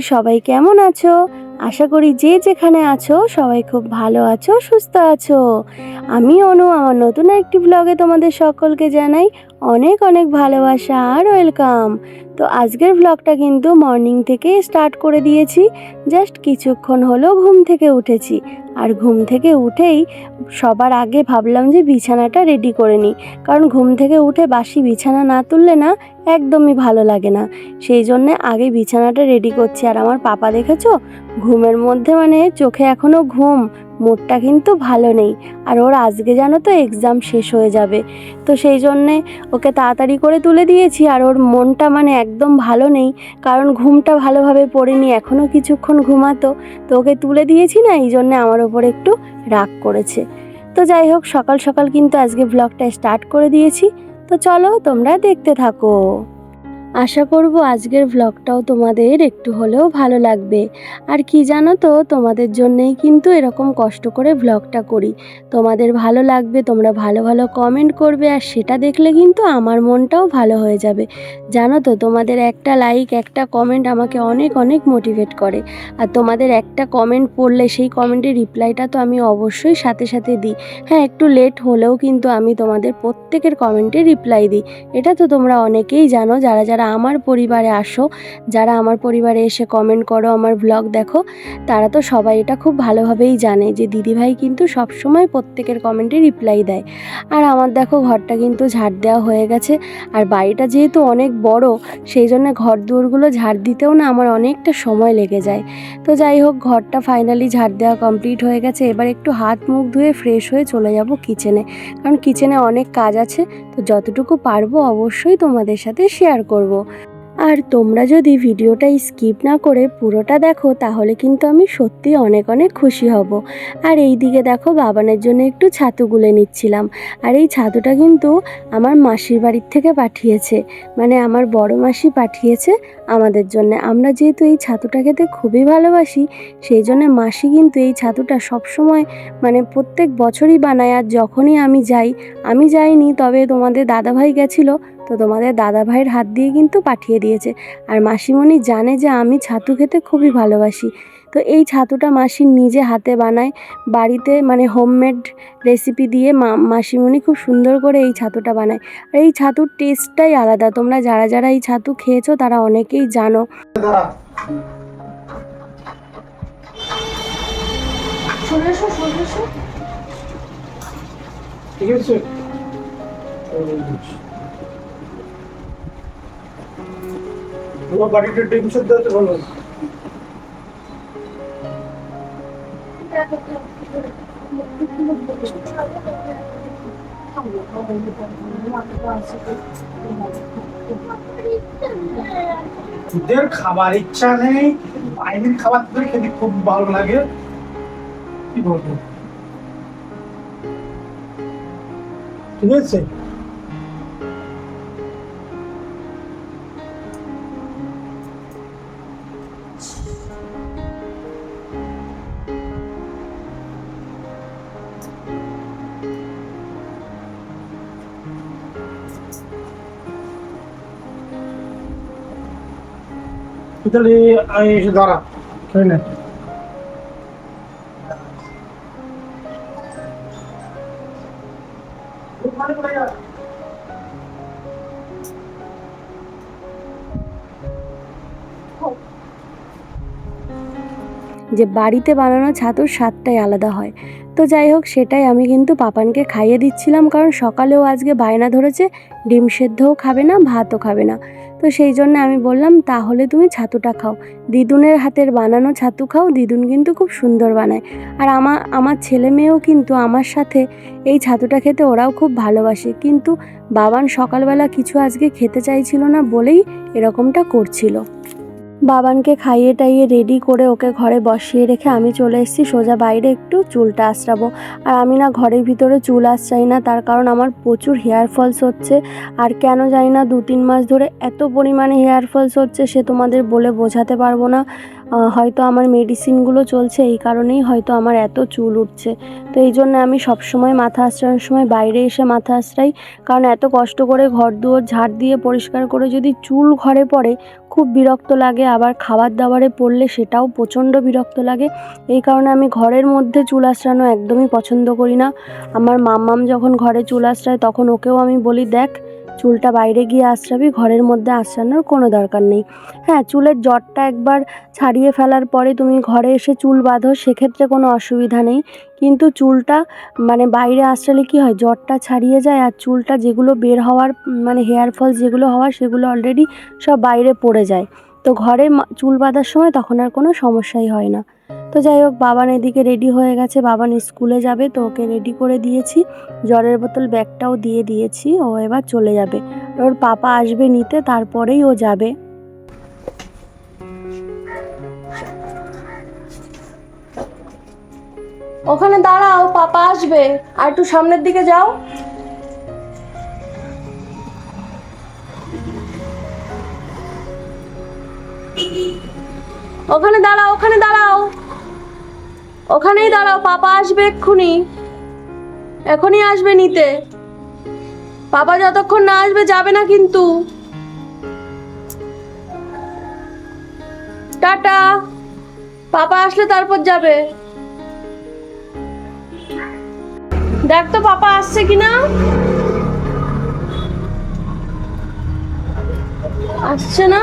সবাই কেমন আছো? আশা করি যে যেখানে আছো সবাই খুব ভালো আছো সুস্থ আছো। আমি অনু, আমার নতুন একটি ব্লগে তোমাদের সকলকে জানাই অনেক অনেক ভালোবাসা আর ওয়েলকাম তো আজকের ব্লগটা কিন্তু মর্নিং থেকে স্টার্ট করে দিয়েছি। জাস্ট কিছুক্ষণ হলো ঘুম থেকে উঠেছি। আর ঘুম থেকে উঠেই সবার আগে ভাবলাম যে বিছানাটা রেডি করে নিই। কারণ ঘুম থেকে উঠে বাসি বিছানা না তুললে না একদমই ভালো লাগে না। সেই জন্যে আগে বিছানাটা রেডি করছি। আর আমার পাপা দেখেছ? ঘুমের মধ্যে মানে চোখে এখনও ঘুম। মুডটা কিন্তু ভালো নেই। আর ওর আজকে জানো তো এক্সাম শেষ হয়ে যাবে। তো সেই জন্যে ওকে তাড়াতাড়ি করে তুলে দিয়েছি আর ওর মনটা মানে একদম ভালো নেই। কারণ ঘুমটা ভালোভাবে পড়েনি এখনও কিছুক্ষণ ঘুমাতো। তো ওকে তুলে দিয়েছি না, এই জন্যে আমার ওপর একটু রাগ করেছে। তো যাই হোক, সকাল সকাল কিন্তু আজকে ব্লগটা স্টার্ট করে দিয়েছি। তো চলো তোমরা দেখতে থাকো। আশা করব আজকের ব্লগটাও তোমাদের একটু হলেও ভালো লাগবে। আর কি জানো তো, তোমাদের জন্যেই কিন্তু এরকম কষ্ট করে ব্লগটা করি। তোমাদের ভালো লাগবে, তোমরা ভালো ভালো কমেন্ট করবে, আর সেটা দেখলে কিন্তু আমার মনটাও ভালো হয়ে যাবে। জানো তো, তোমাদের একটা লাইক একটা কমেন্ট আমাকে অনেক অনেক মোটিভেট করে। আর তোমাদের একটা কমেন্ট পড়লে সেই কমেন্টের রিপ্লাইটা তো আমি অবশ্যই সাথে সাথে দিই। হ্যাঁ একটু লেট হলেও কিন্তু আমি তোমাদের প্রত্যেকের কমেন্টে রিপ্লাই দিই। এটা তো তোমরা অনেকেই জানো, যারা যারা আমার পরিবারে আসো, যারা আমার পরিবারে এসে কমেন্ট করো, আমার ব্লগ দেখো, তারা তো সবাই এটা খুব ভালোভাবেই জানে যে দিদিভাই কিন্তু সবসময় প্রত্যেকের কমেন্টে রিপ্লাই দেয়। আর আমার দেখো ঘরটা কিন্তু ঝাড় দেওয়া হয়ে গেছে, আর বাড়িটা যেহেতু অনেক বড়, সেই জন্য ঘর দুয়ারগুলো ঝাড় দিতেও না আমার অনেকটা সময় লেগে যায়। তো যাই হোক, ঘরটা ফাইনালি ঝাড় দেওয়া কমপ্লিট হয়ে গেছে, এবার একটু হাত মুখ ধুয়ে ফ্রেশ হয়ে চলে যাব কিচেনে কারণ কিচেনে অনেক কাজ আছে, তো যতটুকু পারব অবশ্যই তোমাদের সাথে শেয়ার করব। আর তোমরা যদি ভিডিওটা স্কিপ না করে পুরোটা দেখো, তাহলে কিন্তু আমি সত্যি অনেক অনেক খুশি হব। আর এই দিকে দেখো বাবানের জন্য একটু ছাতু গুলে নিচ্ছিলাম। আর এই ছাতুটা কিন্তু আমার মাসির বাড়ির থেকে পাঠিয়েছে। মানে আমার বড় মাসি পাঠিয়েছে আমাদের জন্য। আমরা যেহেতু এই ছাতুটা খেতে খুবই ভালোবাসি, সেই জন্য মাসি কিন্তু এই ছাতুটা সবসময় মানে প্রত্যেক বছরই বানায়। আর যখনই আমি যাই, আমি যাইনি, তবে তোমাদের দাদাভাই গেছিল। তো তোমাদের দাদা ভাইয়ের হাত দিয়ে কিন্তু পাঠিয়ে দিয়েছে। আর মাসিমণি জানে যে আমি ছাতু খেতে খুবই ভালোবাসি। তো এই ছাতুটা মাসি নিজে হাতে বানায়। বাড়িতে মানে হোমমেড রেসিপি দিয়ে মা মাসিমণি খুব সুন্দর করে এই ছাতুটা বানায়। আর এই ছাতুর টেস্টটাই আলাদা। তোমরা যারা যারা এই ছাতু খেয়েছো তারা অনেকেই জানো। ঠিক আছে। তোমার বাড়িতে ডিম সেদ্ধ আছে, বলো। তোদের খাবার ইচ্ছা নেই, বাইরের খাবার তোদের খেতে খুব ভালো লাগে। কি বলব? ঠিক আছে? তাহলে আমি এসে দাঁড়া। খেয়ে নে? যে বাড়িতে বানানো ছাতুর স্বাদটাই আলাদা হয়। তো যাই হোক সেটাই আমি কিন্তু পাপানকে খাইয়ে দিচ্ছিলাম কারণ সকালেও আজকে বায়না ধরেছে ডিম সেদ্ধও খাবে না ভাতও খাবে না। তো সেই জন্য আমি বললাম, তাহলে তুমি ছাতুটা খাও। দিদুনের হাতের বানানো ছাতু খাও, দিদুন কিন্তু খুব সুন্দর বানায়। আর আমার আমার ছেলে মেয়েও কিন্তু আমার সাথে এই ছাতুটা খেতে ওরাও খুব ভালোবাসে। কিন্তু বাবান সকালবেলা কিছু আজকে খেতে চাইছিল না বলেই এরকমটা করছিল। বাবানকে খাইয়ে টাইয়ে রেডি করে ওকে ঘরে বসিয়ে রেখে আমি চলে এসেছি। সোজা বাইরে একটু চুলটা আশ্রাবো আর আমি না ঘরের ভিতরে চুল আসচাই না, তার কারণ আমার প্রচুর হেয়ার ফলস হচ্ছে। আর কেন জানি না দু তিন মাস ধরে এত পরিমাণে হেয়ার ফলস হচ্ছে, সে তোমাদের বলে বোঝাতে পারব না। হয়তো আমার মেডিসিনগুলো চলছে, এই কারণেই হয়তো আমার এত চুল উঠছে। তো এই জন্য আমি সবসময় মাথা আঁচড়ানোর সময় বাইরে এসে মাথা আঁচড়াই কারণ এত কষ্ট করে ঘর দুয়ার ঝাড় দিয়ে পরিষ্কার করে যদি চুল ঘরে পড়ে, খুব বিরক্ত লাগে। আবার খাবার দাবারে পড়লে সেটাও প্রচণ্ড বিরক্ত লাগে। এই কারণে আমি ঘরের মধ্যে চুল আঁচড়ানো একদমই পছন্দ করি না। আমার মাম্মাম যখন ঘরে চুল আঁচড়ায় তখন ওকেও আমি বলি, দেখ চুলটা বাইরে গিয়ে আঁচড়াবি ঘরের মধ্যে আঁচড়ানোর কোনো দরকার নেই। হ্যাঁ চুলের জটটা একবার ছাড়িয়ে ফেলার পরে তুমি ঘরে এসে চুল বাঁধো, সেক্ষেত্রে কোনো অসুবিধা নেই। কিন্তু চুলটা মানে বাইরে আঁচড়ালে কী হয়, জটটা ছাড়িয়ে যায় আর চুলটা যেগুলো বের হওয়ার মানে হেয়ার ফল যেগুলো হওয়ার, সেগুলো অলরেডি সব বাইরে পড়ে যায়। তো ঘরে চুল বাঁধার সময় তখন আর কোনো সমস্যাই হয় না। তো যাই হোক, বাবান এদিকে রেডি হয়ে গেছে। বাবান স্কুলে যাবে, তো ওকে রেডি করে দিয়েছি। জলের বোতল ব্যাগটাও দিয়ে দিয়েছি, ও এবার চলে যাবে। ওর পাপা আসবে নিতে, তারপরেই ও যাবে। ওখানে দাঁড়াও, পাপা আসবে। আর একটু সামনের দিকে যাও। ওখানে দাঁড়াও ওখানে দাঁড়াও। ওখানেই দাঁড়াও, পাপা আসবে এক্ষুনি। এখনই আসবে নিতে। পাপা যতক্ষণ না আসবে যাবে না কিন্তু। টাটা। পাপা আসলে তারপর যাবে। দেখ তো পাপা আসছে কিনা। আসছে না?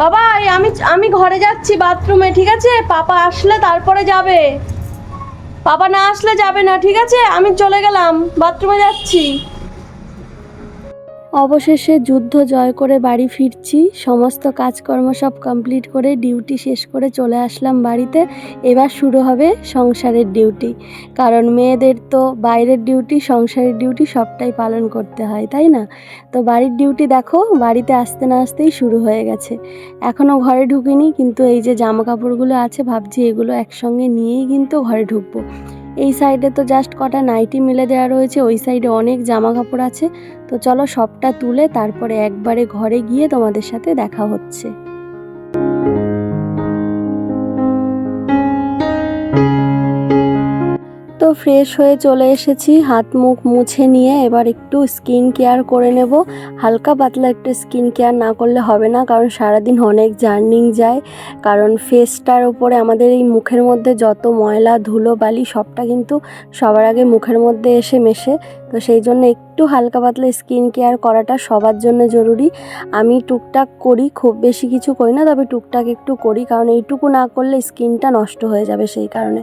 বাবা আমি আমি ঘরে যাচ্ছি বাথরুমে, ঠিক আছে? পাপা আসলে তারপরে যাবে। পাপা না আসলে যাবে না, ঠিক আছে? আমি চলে গেলাম, বাথরুমে যাচ্ছি। অবশেষে যুদ্ধ জয় করে বাড়ি ফিরছি। সমস্ত কাজকর্ম সব কমপ্লিট করে ডিউটি শেষ করে চলে আসলাম বাড়িতে। এবার শুরু হবে সংসারের ডিউটি কারণ মেয়েদের তো বাইরের ডিউটি সংসারের ডিউটি সবটাই পালন করতে হয়, তাই না? তো বাড়ির ডিউটি দেখো, বাড়িতে আসতে না আসতেই শুরু হয়ে গেছে। এখনও ঘরে ঢুকিনি, কিন্তু এই যে জামা কাপড়গুলো আছে, ভাবছি এগুলো একসঙ্গে নিয়েই কিন্তু ঘরে ঢুকবো। এই সাইডে তো জাস্ট কটা নাইটি মিলে দেওয়া রয়েছে, ওই সাইডে অনেক জামা কাপড় আছে। তো চলো সবটা তুলে তারপরে একবারে ঘরে গিয়ে তোমাদের সাথে দেখা হচ্ছে। ফ্রেশ হয়ে চলে এসেছি। হাত মুখ মুছে নিয়ে এবার একটু স্কিন কেয়ার করে নেব। হালকা পাতলা একটু স্কিন কেয়ার না করলে হবে না, কারণ সারাদিন অনেক জার্নিং যায়। কারণ ফেসটার উপরে আমাদের এই মুখের মধ্যে যত ময়লা, ধুলো, বালি সবটা কিন্তু সবার আগে মুখের মধ্যে এসে মেশে। তো সেই জন্য একটু হালকা পাতলা স্কিন কেয়ার করাটা সবার জন্য জরুরি। আমি টুকটাক করি, খুব বেশি কিছু করি না, তবে টুকটাক একটু করি, কারণ এইটুকু না করলে স্কিনটা নষ্ট হয়ে যাবে সেই কারণে।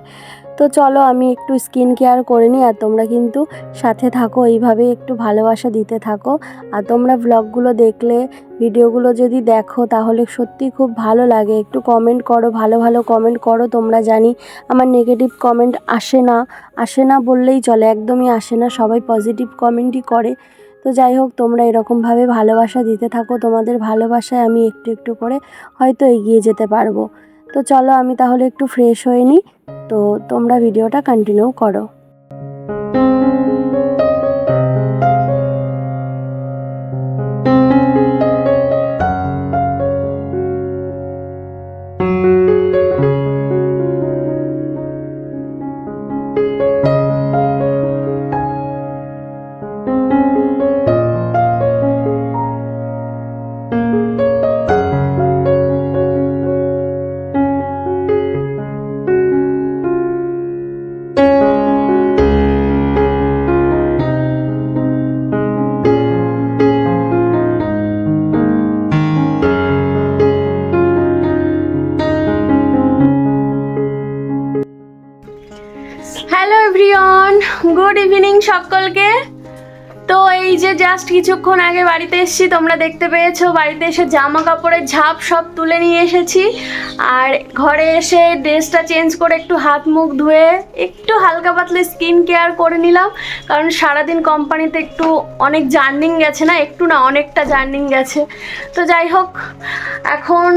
তো চলো, আমি একটু স্কিন কেয়ার করে নিই, আর তোমরা কিন্তু সাথে থাকো, এইভাবে একটু ভালোবাসা দিতে থাকো। আর তোমরা ব্লগগুলো দেখলে ভিডিওগুলো যদি দেখো তাহলে সত্যি খুব ভালো লাগে। একটু কমেন্ট করো, ভালো ভালো কমেন্ট করো, তোমরা জানি আমার নেগেটিভ কমেন্ট আসে না। আসে না বললেই চলে, একদমই আসে না, সবাই পজিটিভ কমেন্টই করে। তো যাই হোক, তোমরা এরকমভাবে ভালোবাসা দিতে থাকো, তোমাদের ভালোবাসায় আমি একটু একটু করে হয়তো এগিয়ে যেতে পারব। তো চলো আমি তাহলে একটু ফ্রেশ হয়ে নিই। তো তোমরা ভিডিওটা কন্টিনিউ করো। জাস্ট কিছুক্ষণ আগে বাড়িতে এসেছি, তোমরা দেখতে পেয়েছ, বাড়িতে এসে জামা কাপড়ের ঝাপ সব তুলে নিয়ে এসেছি। আর ঘরে এসে ড্রেসটা চেঞ্জ করে একটু হাত মুখ ধুয়ে একটু হালকা পাতলা স্কিন কেয়ার করে নিলাম। কারণ সারাদিন কোম্পানিতে একটু অনেক জার্নিং গেছে না, একটু না অনেকটা জার্নিং গেছে। তো যাই হোক, এখন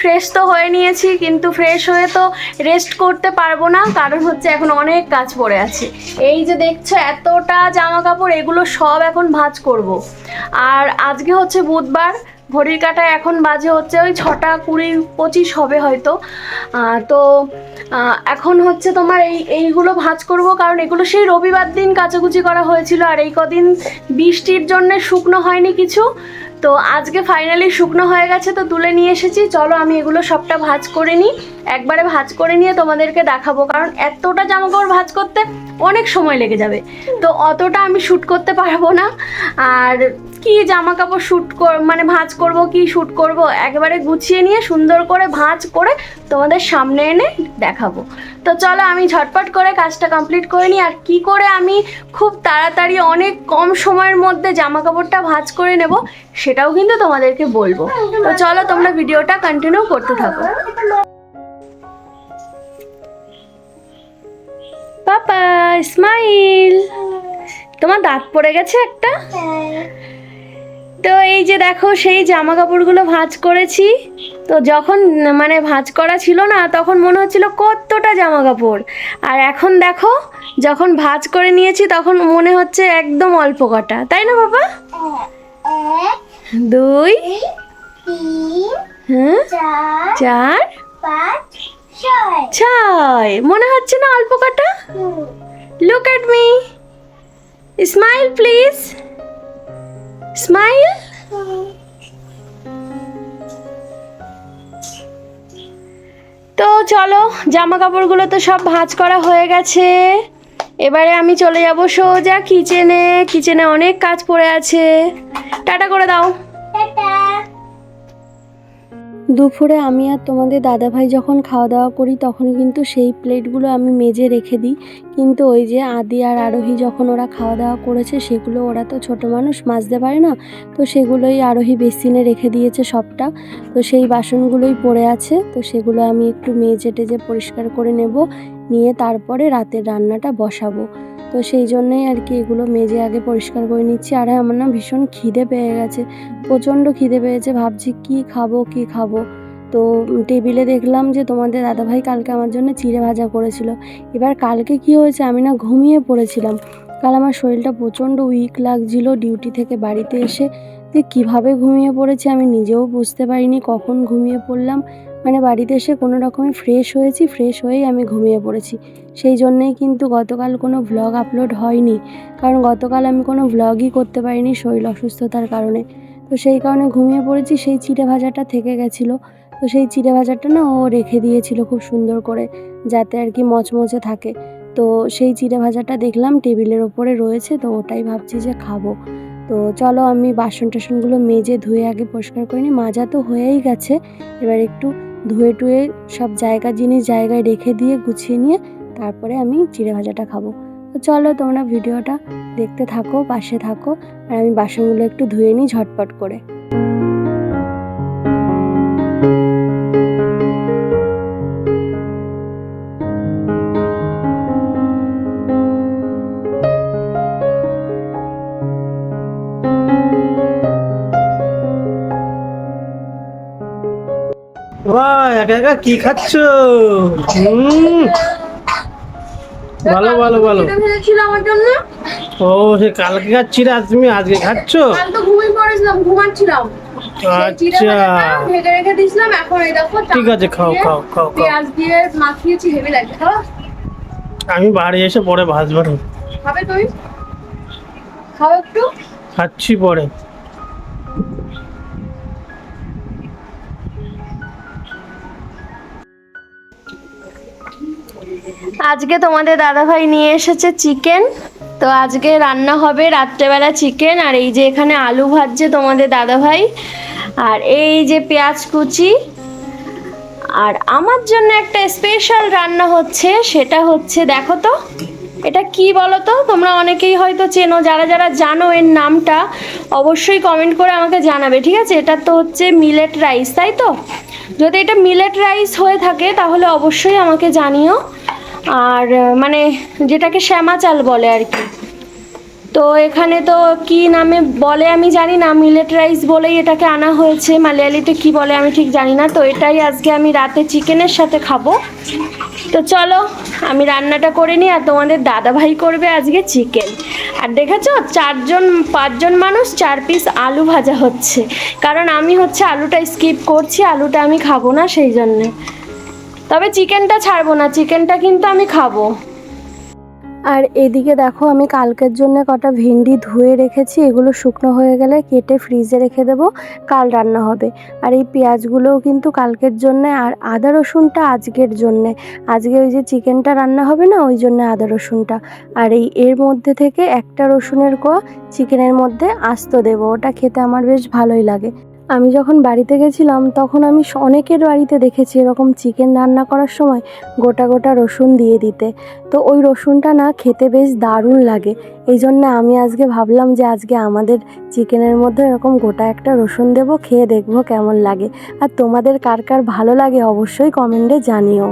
ফ্রেশ তো হয়ে নিয়েছি, কিন্তু ফ্রেশ হয়ে তো রেস্ট করতে পারব না, কারণ হচ্ছে এখন অনেক কাজ পড়ে আছে এই যে দেখছ, এতটা জামা কাপড় এগুলো সব এখন ভাঁজ করব। আর আজকে হচ্ছে বুধবার ঘড়ির কাটায় এখন বাজে হচ্ছে ওই ছটা কুড়ি পঁচিশ হবে হয়তো। তো এখন হচ্ছে তোমার এই, এইগুলো ভাজ করব কারণ এগুলো সেই রবিবার দিন কাচাকুচি করা হয়েছিল আর এই কদিন বৃষ্টির জন্যে শুকনো হয়নি কিছু। তো আজকে ফাইনালি শুকনো হয়ে গেছে তো তুলে নিয়ে এসেছি। চলো আমি এগুলো সবটা ভাজ করে নিই। একবারে ভাজ করে নিয়ে তোমাদেরকে দেখাবো কারণ এতটা জামা কাপড় ভাজ করতে অনেক সময় লেগে যাবে। তো অতটা আমি শ্যুট করতে পারব না। আর কি জামা কাপড় শ্যুট কর মানে ভাঁজ করব, কি শ্যুট করব, একেবারে গুছিয়ে নিয়ে সুন্দর করে ভাঁজ করে তোমাদের সামনে এনে দেখাবো। তো চলো আমি ঝটপট করে কাজটা কমপ্লিট করে নিই, আর কি করে আমি খুব তাড়াতাড়ি অনেক কম সময়ের মধ্যে জামা কাপড়টা ভাঁজ করে নেব, সেটাও কিন্তু তোমাদেরকে বলব। তো চলো তোমরা ভিডিওটা কন্টিনিউ করতে থাকো। পাপা স্মাইল তোমার দাঁত পড়ে গেছে একটা? তো এই যে দেখো সেই জামা কাপড়গুলো ভাঁজ করেছি। তো যখন মানে ভাঁজ করা ছিল না তখন মনে হচ্ছিল কতটা জামা কাপড় আর এখন দেখো যখন ভাঁজ করে নিয়েছি তখন মনে হচ্ছে একদম অল্প কটা। তাই না বাবা? দুই হ্যাঁ চার ছয়। মনে হচ্ছে না অল্প কটা? Look at me smile please hmm. তো চলো জামা কাপড়গুলো তো সব ভাঁজ করা হয়ে গেছে। এবারে আমি চলে যাব সোজা কিচেনে কিচেনে অনেক কাজ পড়ে আছে। টাটা করে দাও। দুপুরে আমি আর তোমাদের দাদাভাই যখন খাওয়া দাওয়া করি, তখন কিন্তু সেই প্লেটগুলো আমি মেজে রেখে দিই। কিন্তু ওই যে আদি আর আরোহী যখন ওরা খাওয়া দাওয়া করেছে, সেগুলো ওরা তো ছোট মানুষ, মাজতে পারে না। তো সেগুলোই আরোহী বেসিনে রেখে দিয়েছে সবটা। তো সেই বাসনগুলোই পড়ে আছে। তো সেগুলো আমি একটু মেজে টেজে পরিষ্কার করে নেব। নিয়ে তারপরে রাতের রান্নাটা বসাবো। তো সেই জন্যই আর কি এগুলো মেজে আগে পরিষ্কার করে নিচ্ছি। আর আমার না ভীষণ খিদে পেয়ে গেছে, প্রচণ্ড খিদে পেয়েছে। ভাবছি কি খাব কি খাব? তো টেবিলে দেখলাম যে তোমাদের দাদাভাই কালকে আমার জন্য চিড়ে ভাজা করেছিল। এবার কালকে কি হয়েছে আমি না ঘুমিয়ে পড়েছিলাম। কাল আমার শরীরটা প্রচণ্ড উইক লাগছিল ডিউটি থেকে বাড়িতে এসে। যে কীভাবে ঘুমিয়ে পড়েছি আমি নিজেও বুঝতে পারিনি, কখন ঘুমিয়ে পড়লাম। মানে বাড়িতে এসে কোনো রকমে ফ্রেশ হয়েছি ফ্রেশ হয়েই আমি ঘুমিয়ে পড়েছি। সেই জন্যেই কিন্তু গতকাল কোনো ভ্লগ আপলোড হয়নি। কারণ গতকাল আমি কোনো ভ্লগই করতে পারিনি শরীর অসুস্থতার কারণে। তো সেই কারণে ঘুমিয়ে পড়েছি, সেই চিড়ে ভাজাটা থেকে গেছিল। তো সেই চিড়ে ভাজাটা না ও রেখে দিয়েছিল খুব সুন্দর করে, যাতে আর কি মচমচে থাকে। তো সেই চিড়ে ভাজাটা দেখলাম টেবিলের ওপরে রয়েছে, তো ওটাই ভাবছি যে খাব। তো চলো আমি বাসন টাসনগুলো মেজে ধুয়ে আগে পরিষ্কার করে নিই। মাজা তো হয়েই গেছে, এবার একটু ধুয়ে টুয়ে সব জায়গা, জিনিস জায়গায় রেখে দিয়ে গুছিয়ে নিয়ে তারপরে আমি চিড়ে ভাজাটা খাব। তো চলো তোমরা ভিডিওটা দেখতে থাকো, পাশে থাকো, আর আমি বাসনগুলো একটু ধুয়ে নিই ঝটপট করে। একা একা কি খাচ্ছ? ভালো ভালো ভালো। ও সে কালকে খাচ্ছি না তুমি আজকে খাচ্ছ? আচ্ছা। ঠিক আছে, খাও, খাও, খাও, খাও। পেঁয়াজ দিয়ে মাখিয়েছি হেভি লাগে আমি বাড়ি এসে পরে ভাজবার খাবে তুমি? খাও একটু। খাচ্ছি পরে। আজকে তোমাদের দাদাভাই নিয়ে এসেছে চিকেন। তো আজকে রান্না হবে রাত্রেবেলা চিকেন, আর এই যে এখানে আলু ভাজছে তোমাদের দাদাভাই। আর এই যে পেঁয়াজ কুচি। আর আমার জন্য একটা স্পেশাল রান্না হচ্ছে, সেটা হচ্ছে দেখো তো, এটা কি বলো তো তোমরা অনেকেই হয়তো চেনো, যারা যারা জানো এর নামটা, অবশ্যই কমেন্ট করে আমাকে জানাবে, ঠিক আছে? এটা তো হচ্ছে মিলেট রাইস তাই তো? যদি এটা মিলেট রাইস হয়ে থাকে, তাহলে অবশ্যই আমাকে জানিও। আর মানে যেটাকে শ্যামা চাল বলে আর কি। তো এখানে তো কি নামে বলে আমি জানি না মিলেট রাইস বলেই এটাকে আনা হয়েছে, মালয়ালিতে কি বলে আমি ঠিক জানি না। তো এটাই আজকে আমি রাতে চিকেনের সাথে খাব। তো চলো, আমি রান্নাটা করে নিই আর তোমাদের দাদা ভাই করবে আজকে চিকেন। আর দেখেছ, চারজন, পাঁচজন মানুষ চার পিস আলু ভাজা হচ্ছে। কারণ আমি হচ্ছে আলুটা স্কিপ করছি, আলুটা আমি খাব না সেই জন্যে। তবে চিকেনটা ছাড়বো না, চিকেনটা কিন্তু আমি খাব। আর এদিকে দেখো, আমি কালকের জন্য কটা ভেন্ডি ধুয়ে রেখেছি, এগুলো শুকনো হয়ে গেলে কেটে ফ্রিজে রেখে দেবো, কাল রান্না হবে। আর এই পেঁয়াজগুলোও কিন্তু কালকের জন্য, আর আদা রসুনটা আজকের জন্যে। আজকে ওই যে চিকেনটা রান্না হবে না, ওই জন্য আদা রসুনটা। আর এই এর মধ্যে থেকে একটা রসুনের কোয়া, চিকেনের মধ্যে আস্ত দেবো, ওটা খেতে আমার বেশ ভালোই লাগে। আমি যখন বাড়িতে গেছিলাম, তখন আমি অনেকের বাড়িতে দেখেছি এরকম চিকেন রান্না করার সময় গোটা গোটা রসুন দিয়ে দিতে। তো ওই রসুনটা না খেতে বেশ দারুণ লাগে। এই জন্য আমি আজকে ভাবলাম যে আজকে আমাদের চিকেনের মধ্যে এরকম গোটা একটা রসুন দেবো, খেয়ে দেখব কেমন লাগে। আর তোমাদের কার কার ভালো লাগে অবশ্যই কমেন্টে জানিও।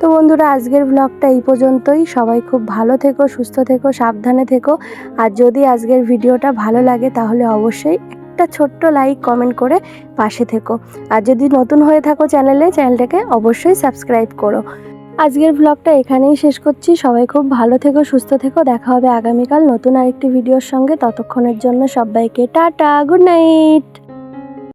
তো বন্ধুরা, আজকের ব্লগটা এই পর্যন্তই। সবাই খুব ভালো থেকো, সুস্থ থেকো, সাবধানে থেকো। আর যদি আজকের ভিডিওটা ভালো লাগে, তাহলে অবশ্যই একটা ছোট্ট লাইক কমেন্ট করে পাশে থেকো। আর যদি নতুন হয়ে থাকো চ্যানেলে, চ্যানেলটাকে অবশ্যই সাবস্ক্রাইব করো। আজকের ব্লগটা এখানেই শেষ করছি। সবাই খুব ভালো থেকো, সুস্থ থেকো। দেখা হবে আগামীকাল নতুন আরেকটি ভিডিওর সঙ্গে। ততক্ষণের জন্য সবাইকে টাটা গুড নাইট